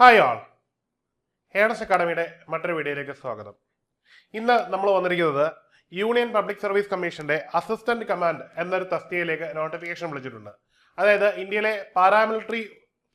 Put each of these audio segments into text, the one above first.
Hi ആൾ ഹേഡസ് അക്കാഡമിയുടെ മറ്റൊരു വീഡിയോയിലേക്ക് സ്വാഗതം. ഇന്ന് നമ്മൾ വന്നിരിക്കുന്നത് യൂണിയൻ പബ്ലിക് സർവീസ് കമ്മീഷന്റെ അസിസ്റ്റന്റ് കമാൻഡ് എന്നൊരു തസ്തികയിലേക്ക് നോട്ടിഫിക്കേഷൻ വിളിച്ചിട്ടുണ്ട്. അതായത് ഇന്ത്യയിലെ പാരാമിലിറ്ററി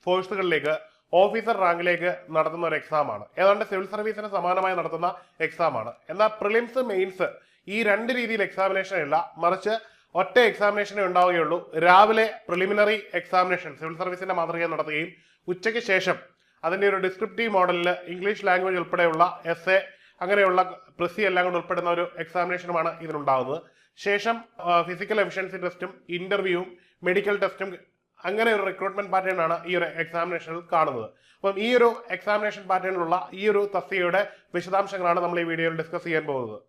ഫോഴ്സുകളിലേക്ക് ഓഫീസർ റാങ്കിലേക്ക് നടത്തുന്ന ഒരു എക്സാമാണ് ഏതാണ്ട് സിവിൽ സർവീസിന് സമാനമായി നടത്തുന്ന എക്സാമാണ് എന്നാൽ പ്രിലിംസ് മെയിൻസ് ഈ രണ്ട് രീതിയിൽ എക്സാമിനേഷൻ ഇല്ല. മറിച്ച് ഒറ്റ എക്സാമിനേഷനേ ഉണ്ടാവുകയുള്ളൂ. രാവിലെ പ്രിലിമിനറി എക്സാമിനേഷൻ സിവിൽ സർവീസിന്റെ മാതൃകയിൽ നടത്തുകയും ഉച്ചയ്ക്ക് ശേഷം അതിന്റെ ഒരു ഡിസ്ക്രിപ്റ്റീവ് മോഡലിൽ ഇംഗ്ലീഷ് ലാംഗ്വേജ് ഉൾപ്പെടെയുള്ള എസ് എ അങ്ങനെയുള്ള പ്രസി എല്ലാം കൂടെ ഉൾപ്പെടുന്ന ഒരു എക്സാമിനേഷനുമാണ് ഇതിനുണ്ടാകുന്നത് ശേഷം ഫിസിക്കൽ എഫിഷ്യൻസി ടെസ്റ്റും ഇന്റർവ്യൂവും മെഡിക്കൽ ടെസ്റ്റും അങ്ങനെ ഒരു റിക്രൂട്ട്മെന്റ് പാറ്റേൺ ആണ് ഈ ഒരു എക്സാമിനേഷനിൽ കാണുന്നത്. അപ്പം ഈ ഒരു എക്സാമിനേഷൻ പാറ്റേണിലുള്ള ഈ ഒരു തസ്തികയുടെ വിശദാംശങ്ങളാണ് നമ്മൾ ഈ വീഡിയോയിൽ ഡിസ്കസ് ചെയ്യാൻ പോകുന്നത്.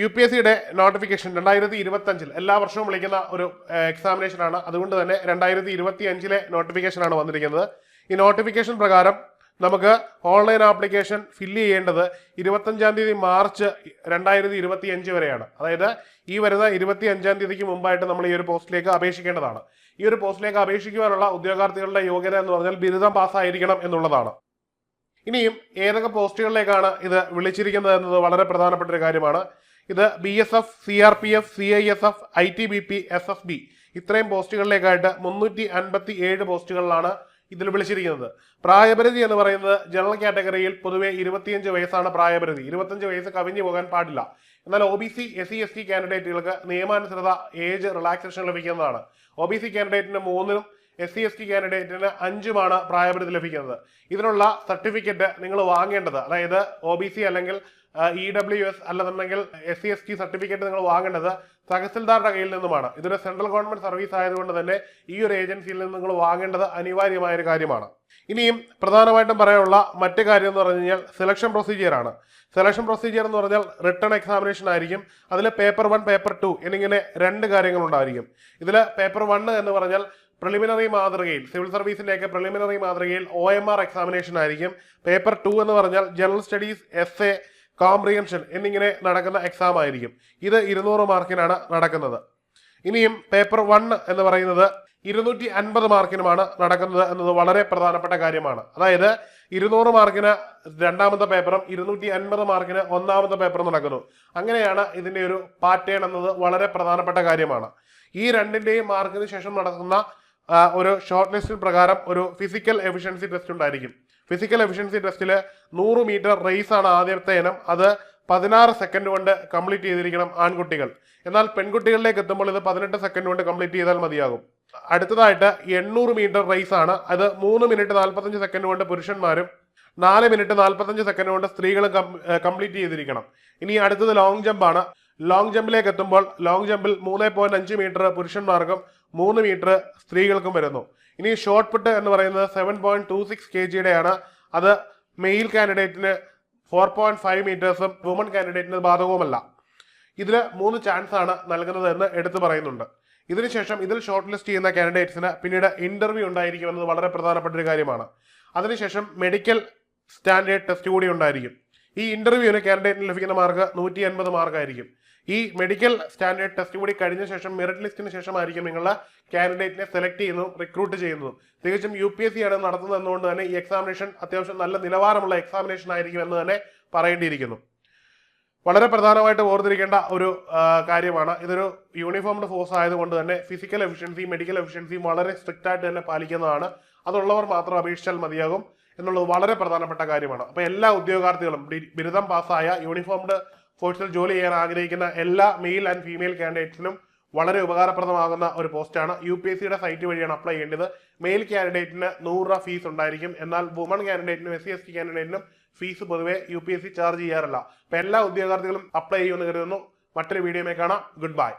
യു പി എസ് സിയുടെ നോട്ടിഫിക്കേഷൻ രണ്ടായിരത്തി ഇരുപത്തി അഞ്ചിൽ എല്ലാ വർഷവും വിളിക്കുന്ന ഒരു എക്സാമിനേഷൻ ആണ്. അതുകൊണ്ട് തന്നെ രണ്ടായിരത്തി ഇരുപത്തി അഞ്ചിലെ നോട്ടിഫിക്കേഷൻ ആണ് വന്നിരിക്കുന്നത്. ഈ നോട്ടിഫിക്കേഷൻ പ്രകാരം നമുക്ക് ഓൺലൈൻ ആപ്ലിക്കേഷൻ ഫില്ല് ചെയ്യേണ്ടത് ഇരുപത്തഞ്ചാം തീയതി മാർച്ച് രണ്ടായിരത്തി ഇരുപത്തി അഞ്ച് വരെയാണ്. അതായത് ഈ വരുന്ന ഇരുപത്തി അഞ്ചാം തീയതിക്ക് മുമ്പായിട്ട് നമ്മൾ ഈ ഒരു പോസ്റ്റിലേക്ക് അപേക്ഷിക്കേണ്ടതാണ്. ഈ ഒരു പോസ്റ്റിലേക്ക് അപേക്ഷിക്കുവാനുള്ള ഉദ്യോഗാർത്ഥികളുടെ യോഗ്യത എന്ന് പറഞ്ഞാൽ ബിരുദം പാസ്സായിരിക്കണം എന്നുള്ളതാണ്. ഇനിയും ഏതൊക്കെ പോസ്റ്റുകളിലേക്കാണ് ഇത് വിളിച്ചിരിക്കുന്നത് എന്നത് വളരെ പ്രധാനപ്പെട്ട ഒരു കാര്യമാണ്. ഇത് B S F C R P F C I S F I T B P S F B ഇത്രയും പോസ്റ്റുകളിലേക്കായിട്ട് മുന്നൂറ്റി അൻപത്തി ഏഴ് പോസ്റ്റുകളിലാണ് ഇതിൽ വിളിച്ചിരിക്കുന്നത്. പ്രായപരിധി എന്ന് പറയുന്നത് ജനറൽ കാറ്റഗറിയിൽ പൊതുവെ ഇരുപത്തിയഞ്ച് വയസ്സാണ് പ്രായപരിധി. ഇരുപത്തഞ്ച് വയസ്സ് കവിഞ്ഞു പോകാൻ പാടില്ല. എന്നാൽ O B C S C S T കാൻഡിഡേറ്റുകൾക്ക് നിയമാനുസൃത ഏജ് റിലാക്സേഷൻ ലഭിക്കുന്നതാണ്. ഒ ബി സി കാൻഡിഡേറ്റിന് മൂന്നിനും എസ് സി എസ് ടി കാൻഡിഡേറ്റിന് അഞ്ചുമാണ് പ്രായപരിധി ലഭിക്കുന്നത്. ഇതിനുള്ള സർട്ടിഫിക്കറ്റ് നിങ്ങൾ വാങ്ങേണ്ടത് അതായത് ഒ ബി സി അല്ലെങ്കിൽ ഇ ഡബ്ല്യു എസ് അല്ലെന്നുണ്ടെങ്കിൽ S C S T certificate നിങ്ങൾ വാങ്ങേണ്ടത് തഹസിൽദാരുടെ കയ്യിൽ നിന്നുമാണ്. ഇതൊരു സെൻട്രൽ ഗവൺമെന്റ് സർവീസ് ആയതുകൊണ്ട് തന്നെ ഈ ഒരു ഏജൻസിയിൽ നിന്ന് നിങ്ങൾ വാങ്ങേണ്ടത് അനിവാര്യമായ ഒരു കാര്യമാണ്. ഇനിയും പ്രധാനമായിട്ടും പറയാനുള്ള മറ്റു കാര്യം എന്ന് പറഞ്ഞു കഴിഞ്ഞാൽ സെലക്ഷൻ പ്രൊസീജിയർ ആണ്. സെലക്ഷൻ പ്രൊസീജിയർ എന്ന് പറഞ്ഞാൽ റിട്ടേൺ എക്സാമിനേഷൻ ആയിരിക്കും. അതിൽ പേപ്പർ വൺ പേപ്പർ ടു എന്നിങ്ങനെ രണ്ട് കാര്യങ്ങളുണ്ടായിരിക്കും. ഇതിൽ പേപ്പർ വൺ എന്ന് പറഞ്ഞാൽ പ്രിലിമിനറി മാതൃകയിൽ സിവിൽ സർവീസിന്റെയൊക്കെ പ്രിലിമിനറി മാതൃകയിൽ ഒ എം ആർ എക്സാമിനേഷൻ ആയിരിക്കും. പേപ്പർ ടു എന്ന് പറഞ്ഞാൽ general studies essay comprehension എന്നിങ്ങനെ നടക്കുന്ന എക്സാം ആയിരിക്കും. ഇത് ഇരുന്നൂറ് മാർക്കിനാണ് നടക്കുന്നത്. ഇനിയും പേപ്പർ വൺ എന്ന് പറയുന്നത് ഇരുന്നൂറ്റി അൻപത് മാർക്കിനുമാണ് നടക്കുന്നത് എന്നത് വളരെ പ്രധാനപ്പെട്ട കാര്യമാണ്. അതായത് ഇരുന്നൂറ് മാർക്കിന് രണ്ടാമത്തെ പേപ്പറും ഇരുന്നൂറ്റി അൻപത് മാർക്കിന് ഒന്നാമത്തെ പേപ്പറും നടക്കുന്നു. അങ്ങനെയാണ് ഇതിന്റെ ഒരു പാറ്റേൺ എന്നത് വളരെ പ്രധാനപ്പെട്ട കാര്യമാണ്. ഈ രണ്ടിന്റെയും മാർക്കിന് ശേഷം നടക്കുന്ന ഒരു ഷോർട്ട് ലിസ്റ്റ് പ്രകാരം ഒരു ഫിസിക്കൽ എഫിഷ്യൻസി ടെസ്റ്റ് ഉണ്ടായിരിക്കും. ഫിസിക്കൽ എഫിഷ്യൻസി ടെസ്റ്റിൽ നൂറ് മീറ്റർ റേസ് ആണ് ആദ്യത്തെ ഇനം. അത് പതിനാറ് സെക്കൻഡ് കൊണ്ട് കംപ്ലീറ്റ് ചെയ്തിരിക്കണം ആൺകുട്ടികൾ. എന്നാൽ പെൺകുട്ടികളിലേക്ക് എത്തുമ്പോൾ ഇത് പതിനെട്ട് സെക്കൻഡ് കൊണ്ട് കംപ്ലീറ്റ് ചെയ്താൽ മതിയാകും. അടുത്തതായിട്ട് എണ്ണൂറ് മീറ്റർ റേസ് ആണ്. അത് മൂന്ന് മിനിറ്റ് നാൽപ്പത്തഞ്ച് സെക്കൻഡ് കൊണ്ട് പുരുഷന്മാരും നാല് മിനിറ്റ് നാൽപ്പത്തഞ്ച് സെക്കൻഡ് കൊണ്ട് സ്ത്രീകളും കംപ്ലീറ്റ് ചെയ്തിരിക്കണം. ഇനി അടുത്തത് ലോങ് ജമ്പാണ് ലോങ് ജമ്പിലേക്ക് എത്തുമ്പോൾ ലോങ് ജമ്പിൽ മൂന്ന് പോയിന്റ് അഞ്ച് മീറ്റർ പുരുഷന്മാർക്കും മൂന്ന് മീറ്റർ സ്ത്രീകൾക്കും വരുന്നു. ഇനി ഷോർട്ട് പുട്ട് എന്ന് പറയുന്നത് seven point two six K ജിയുടെയാണ് അത് മെയിൽ കാൻഡിഡേറ്റിന് ഫോർ പോയിന്റ് ഫൈവ് മീറ്റേഴ്സും വുമൺ കാൻഡിഡേറ്റിന് ബാധകവുമല്ല. ഇതിൽ മൂന്ന് ചാൻസ് ആണ് നൽകുന്നത് എന്ന് എടുത്തു പറയുന്നുണ്ട്. ഇതിനുശേഷം ഇതിൽ ഷോർട്ട് ലിസ്റ്റ് ചെയ്യുന്ന കാൻഡിഡേറ്റ്സിന് പിന്നീട് ഇന്റർവ്യൂ ഉണ്ടായിരിക്കും എന്നത് വളരെ പ്രധാനപ്പെട്ട ഒരു കാര്യമാണ്. അതിനുശേഷം മെഡിക്കൽ സ്റ്റാൻഡേർഡ് ടെസ്റ്റ് കൂടി ഉണ്ടായിരിക്കും. ഈ ഇന്റർവ്യൂവിന് കാൻഡിഡേറ്റിന് ലഭിക്കുന്ന മാർക്ക് നൂറ്റി എൺപത് മാർക്കായിരിക്കും ഈ മെഡിക്കൽ സ്റ്റാൻഡേർഡ് ടെസ്റ്റ് കൂടി കഴിഞ്ഞ ശേഷം മെറിറ്റ് ലിസ്റ്റിന് ശേഷമായിരിക്കും നിങ്ങളുടെ കാൻഡിഡേറ്റിനെ സെലക്ട് ചെയ്യുന്നതും റിക്രൂട്ട് ചെയ്യുന്നതും. തികച്ചും യു പി എസ് സി ആണ് നടത്തുന്നത് എന്നുകൊണ്ട് തന്നെ ഈ എക്സാമിനേഷൻ അത്യാവശ്യം നല്ല നിലവാരമുള്ള എക്സാമിനേഷൻ ആയിരിക്കും എന്ന് തന്നെ പറയേണ്ടിയിരിക്കുന്നു. വളരെ പ്രധാനമായിട്ട് ഓർത്തിരിക്കേണ്ട ഒരു കാര്യമാണ്. ഇതൊരു യൂണിഫോംഡ് ഫോഴ്സ് ആയതുകൊണ്ട് തന്നെ ഫിസിക്കൽ എഫിഷ്യൻസി മെഡിക്കൽ എഫിഷ്യൻസിയും വളരെ സ്ട്രിക്റ്റ് ആയിട്ട് തന്നെ പാലിക്കുന്നതാണ്. അതുള്ളവർ മാത്രം അപേക്ഷിച്ചാൽ മതിയാകും എന്നുള്ളത് വളരെ പ്രധാനപ്പെട്ട കാര്യമാണ്. അപ്പോൾ എല്ലാ ഉദ്യോഗാർത്ഥികളും ബിരുദം പാസ്സായ യൂണിഫോംഡ് ഫോഴ്സിൽ ജോലി ചെയ്യാൻ ആഗ്രഹിക്കുന്ന എല്ലാ മെയിൽ ആൻഡ് ഫീമെയിൽ കാൻഡിഡേറ്റ്സിനും വളരെ ഉപകാരപ്രദമാകുന്ന ഒരു പോസ്റ്റാണ്. യു പി എസ് സിയുടെ സൈറ്റ് വഴിയാണ് അപ്ലൈ ചെയ്യേണ്ടത്. മെയിൽ കാൻഡിഡേറ്റിന് നൂറ് രൂപ ഫീസ് ഉണ്ടായിരിക്കും. എന്നാൽ വുമൺ കാൻഡിഡേറ്റിനും എസ് സി എസ് ടി കാൻഡിഡേറ്റിനും ഫീസ് പൊതുവെ U P S C charge ചെയ്യാറില്ല. അപ്പൊ എല്ലാ ഉദ്യോഗാർത്ഥികളും അപ്ലൈ ചെയ്യുമെന്ന് കരുതുന്നു. മറ്റൊരു വീഡിയോയിൽ കാണാം. Good bye